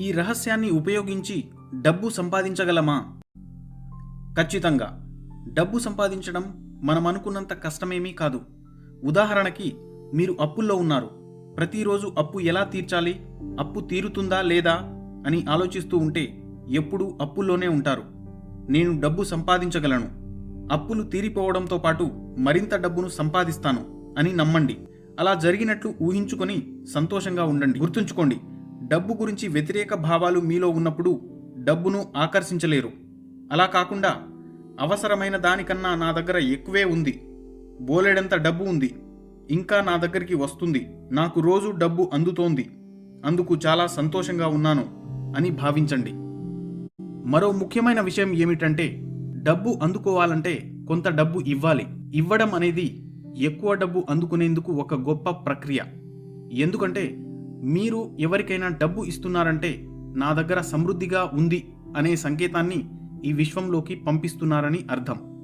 ఈ రహస్యాన్ని ఉపయోగించి డబ్బు సంపాదించగలమా? ఖచ్చితంగా. డబ్బు సంపాదించడం మనం అనుకున్నంత కష్టమేమీ కాదు. ఉదాహరణకి మీరు అప్పుల్లో ఉన్నారు. ప్రతిరోజు అప్పు ఎలా తీర్చాలి? అప్పు తీరుతుందా లేదా? అని ఆలోచిస్తూ ఉంటే ఎప్పుడూ అప్పుల్లోనే ఉంటారు. నేను డబ్బు సంపాదించగలను. అప్పులు తీరిపోవడంతో పాటు మరింత డబ్బును సంపాదిస్తాను అని నమ్మండి. అలా జరిగినట్లు ఊహించుకొని సంతోషంగా ఉండండి. గుర్తుంచుకోండి డబ్బు గురించి వ్యతిరేక భావాలు మీలో ఉన్నప్పుడు డబ్బును ఆకర్షించలేరు. అలా కాకుండా అవసరమైన దానికన్నా నా దగ్గర ఎక్కువే ఉంది. బోలెడంత డబ్బు ఉంది. ఇంకా నా దగ్గరికి వస్తుంది. నాకు రోజు డబ్బు అందుతోంది. అందుకు చాలా సంతోషంగా ఉన్నాను అని భావించండి. మరో ముఖ్యమైన విషయం ఏమిటంటే డబ్బు అందుకోవాలంటే కొంత డబ్బు ఇవ్వాలి. ఇవ్వడం అనేది ఎక్కువ డబ్బు అందుకునేందుకు ఒక గొప్ప ప్రక్రియ. ఎందుకంటే మీరు ఎవరికైనా డబ్బు ఇస్తున్నారంటే నా దగ్గర సమృద్ధిగా ఉంది అనే సంకేతాన్ని ఈ విశ్వంలోకి పంపిస్తున్నారని అర్థం.